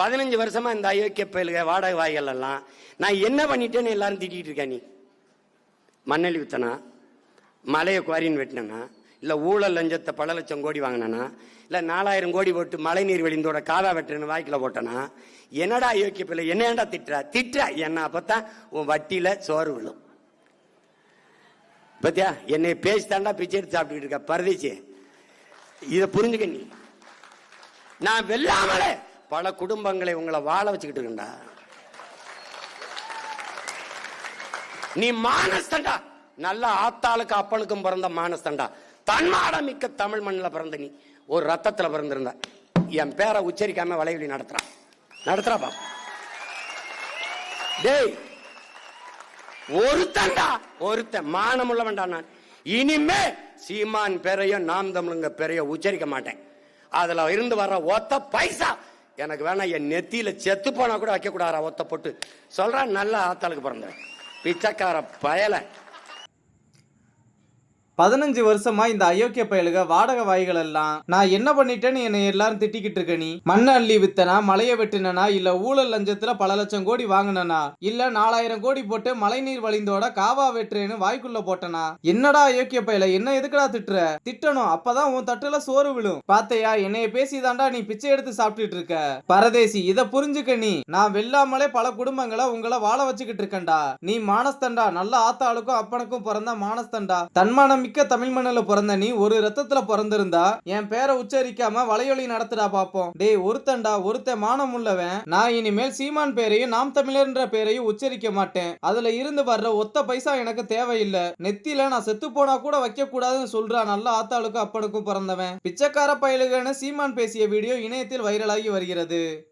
பதினஞ்சு வருஷமா இந்த அயோக்கிய பயலுக வாடகை வாய்கள் எல்லாம் நான் என்ன பண்ணிட்டேன்னு எல்லாரும் திட்டிகிட்டு இருக்கேன் நீ? மண்ணலி வித்தனா மலையை குவாரின்னு வெட்டினா இல்லை ஊழல் லஞ்சத்தை பல லட்சம் கோடி வாங்கினேன்னா இல்லை நாலாயிரம் கோடி போட்டு மழை நீர் வெளிந்தோட காதா வெட்டுறேன்னு வாய்க்கில் போட்டனா? என்னடா அயோக்கிய பிள்ளை என்ன ஏன்டா திட்டுற? திட்டுற. என்ன அப்போத்தான் உன் வட்டியில் சோறு விழும். பத்தியா? என்னை பேசி தாண்டா பிச்சை எடுத்து சாப்பிட்டுக்கிட்டு இருக்க பரதேசி இதை புரிஞ்சுக்க நீ. நான் வெல்லாமலே பல குடும்பங்களை உங்களை வாழ வச்சுக்கிட்டு இருக்கேன்டா. நீ மானஸ்தண்டா நல்ல ஆத்தாளுக்கு அப்பனுக்கும் பிறந்த மானஸ்தண்டா தன்மாட மிக்க தமிழ் மண்ணில் பிறந்த நீ. ஒரு ரத்தத்துல பிறந்திருந்த. என் பேரை உச்சரிக்காம வளைவலி நடத்துறான் நடத்துறா பா டேய் ஒருத்தன்டா ஒருத்தன். மானமுள்ளவன்டா நான். இனிமே சீமான் பெறைய நாம் தமிழுங்க பெறைய உச்சரிக்க மாட்டேன். அதுல இருந்து வர்ற ஒத்த பைசா எனக்கு வேணா என் நெத்தியில செத்து போனா கூட வைக்கக்கூடாது கூடாதா ஒத்த போட்டு. சொல்றான் நல்லா ஆத்தாளுக்கு பிறந்த பிச்சைக்கார பயலை. பதினஞ்சு வருஷமா இந்த அயோக்கிய பயலுக வாடகை வாய்கள் எல்லாம் நான் என்ன பண்ணிட்டேன்னு என்னை எல்லாரும் திட்டிக்கிட்டு இருக்க நீ? மண்ணை அள்ளி வித்தனா மலையை வெட்டினா இல்ல ஊழல் லஞ்சத்துல பல லட்சம் கோடி வாங்கினா இல்ல நாலாயிரம் கோடி போட்டு மழைநீர் வழிந்தோட காவா வெட்டுறேன்னு வாய்க்குள்ள போட்டனா? என்னடா அயோக்கிய பயல என்ன எதுக்குடா திட்டுற? திட்டணும் அப்பதான் உன் தட்டுல சோறு விழும். பாத்தையா என்னைய பேசிதாண்டா நீ பிச்சை எடுத்து சாப்பிட்டுட்டு இருக்க. பரதேசி இத புரிஞ்சுக்க நீ. நான் வெல்லாமலே பல குடும்பங்களை உங்களை வாழ வச்சுக்கிட்டு இருக்கேன்டா. நீ மானஸ்தண்டா நல்ல ஆத்தாளுக்கும் அப்பனுக்கும் பிறந்த மானஸ்தண்டா தன்மானம் மிக்க தமிழ் மண்ணில் பிறந்த நீ ஒரு ரத்தத்துல பிறந்திருந்தா என் பேரை உச்சரிக்காம வலையொலி நடத்துடா பாப்போம். டேய் ஒருத்தன்டா ஒருத்தன் மானம் உள்ளவன். நான் இனிமேல் சீமான் பேரையும் நாம் தமிழர்ன்ற பேரையும் உச்சரிக்க மாட்டேன். அதுல இருந்து வர்ற ஒத்த பைசா எனக்கு தேவையில்லை. நெத்தில நான் செத்து போனா கூட வைக்க கூடாதுன்னு சொல்றா நல்ல ஆத்தாளுக்கும் அப்பனுக்கும் பிறந்தவன். பிச்சைக்கார பயலுகன்னு சீமான் பேசிய வீடியோ இணையத்தில் வைரலாகி வருகிறது.